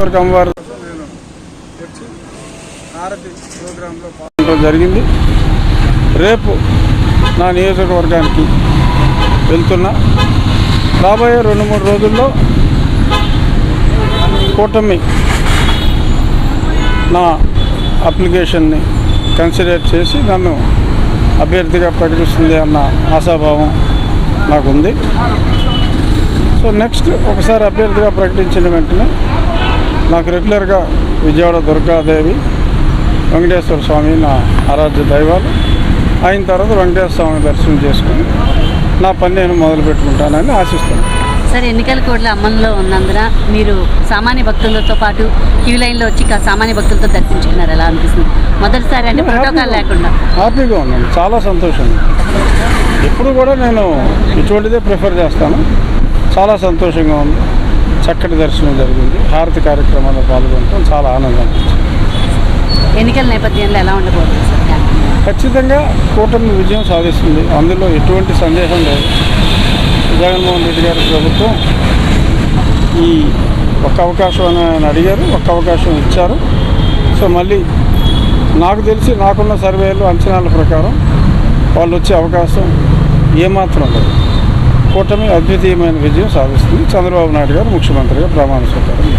వరకు ప్రోగ్రాంలో పాల్గొనడం జరిగింది. రేపు నా నియోజకవర్గానికి వెళ్తున్నా. రాబోయే రెండు మూడు రోజుల్లో కూటమి నా అప్లికేషన్ని కన్సిడర్ చేసి నన్ను అభ్యర్థిగా ప్రకటిస్తుంది అన్న ఆశాభావం నాకుంది. సో నెక్స్ట్ ఒకసారి అభ్యర్థిగా ప్రకటించిన వెంటనే నాకు రెగ్యులర్గా విజయవాడ దుర్గాదేవి వెంకటేశ్వర స్వామి నా ఆరాధ్య దైవాలు. అయిన తర్వాత వెంకటేశ్వర స్వామి దర్శనం చేసుకుని నా పని నేను మొదలు పెట్టుకుంటానని ఆశిస్తున్నాను. సార్ ఎన్నికల కోడ్ల అమల్లో ఉన్నందున మీరు సామాన్య భక్తులతో పాటు క్యూ లైన్లో వచ్చి సామాన్య భక్తులతో దర్శించుకున్నారు. ఎలా అనిపిస్తుంది? మొదటిసారి అంటే ప్రోటోకాల్ లేకుండా. హ్యాపీగా ఉన్నాను. చాలా సంతోషంగా ఎప్పుడు కూడా నేను ఇటువంటిదే ప్రిఫర్ చేస్తాను. చాలా సంతోషంగా ఉంది. చక్కటి దర్శనం జరిగింది. హారతి కార్యక్రమాల్లో పాల్గొనడం చాలా ఆనందం ఎన్నికల నేపథ్యంలో ఎలా ఉండబోతుంది? ఖచ్చితంగా కూటమి విజయం సాధిస్తుంది. అందులో ఎటువంటి సందేహం లేదు. జగన్మోహన్ రెడ్డి గారి ప్రభుత్వం ఈ ఒక్క అవకాశం అని ఆయన అడిగారు ఒక్క అవకాశం ఇచ్చారు. సో మళ్ళీ నాకు తెలిసి నాకున్న సర్వేలు అంచనాల ప్రకారం వాళ్ళు వచ్చే అవకాశం ఏమాత్రం లేదు. కూటమి అద్వితీయమైన విజయం సాధిస్తుంది. చంద్రబాబు నాయుడు గారు ముఖ్యమంత్రిగా ప్రమాణ స్వీకారం.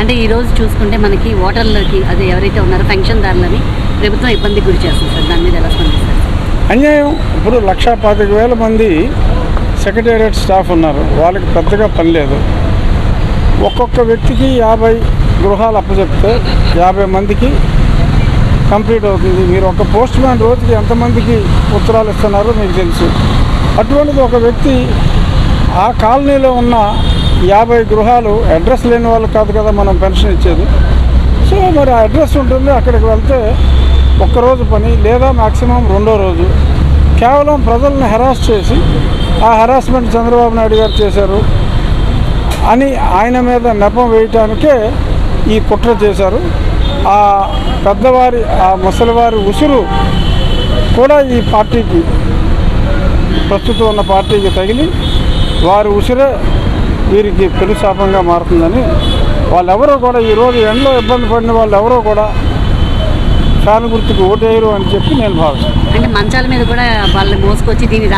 అంటే ఈ రోజు చూసుకుంటే మనకి ఓటర్లకి అదే ఎవరైతే ఉన్నారో పెన్షన్దారులని ప్రభుత్వం ఇబ్బందికి గురి చేస్తుంది సార్. దాని మీద ఎలా స్పందిస్తారు? అన్యాయం. ఇప్పుడు లక్షా పాతిక వేల మంది సెక్రటేరియట్ స్టాఫ్ ఉన్నారు. వాళ్ళకి పెద్దగా పని లేదు. ఒక్కొక్క వ్యక్తికి యాభై గృహాలు అప్పచెప్తే యాభై మందికి కంప్లీట్ అవుతుంది. మీరు ఒక పోస్ట్ మ్యాన్ రోజుకి ఎంతమందికి ఉత్తరాలు ఇస్తున్నారో మీకు తెలుసు. అటువంటిది ఒక వ్యక్తి ఆ కాలనీలో ఉన్న యాభై గృహాలు అడ్రస్ లేని వాళ్ళు కాదు కదా మనం పెన్షన్ ఇచ్చేది. సో మరి ఆ అడ్రస్ ఉంటుంది అక్కడికి వెళ్తే ఒక్కరోజు పని లేదా మ్యాక్సిమం రెండో రోజు. కేవలం ప్రజలను హెరాస్ చేసి ఆ హెరాస్మెంట్ చంద్రబాబు నాయుడు గారు చేశారు అని ఆయన మీద నెపం వేయటానికే ఈ కుట్ర చేశారు. ఆ పెద్దవారి ఆ ముసలివారి ఉసురు కూడా ఈ పార్టీకి ప్రస్తుతం ఉన్న పార్టీకి తగిలి వారి ఉసిరే వీరికి పెను శాపంగా మారుతుందని వాళ్ళెవరో కూడా ఈరోజు ఎండలో ఇబ్బంది పడిన వాళ్ళు ఎవరో కూడా ఫ్యాన్ గుర్తుకు ఓటేయరు అని చెప్పి నేను భావిస్తాను అంటే మంచాల మీద కూడా వాళ్ళు మోసుకొచ్చి దీన్ని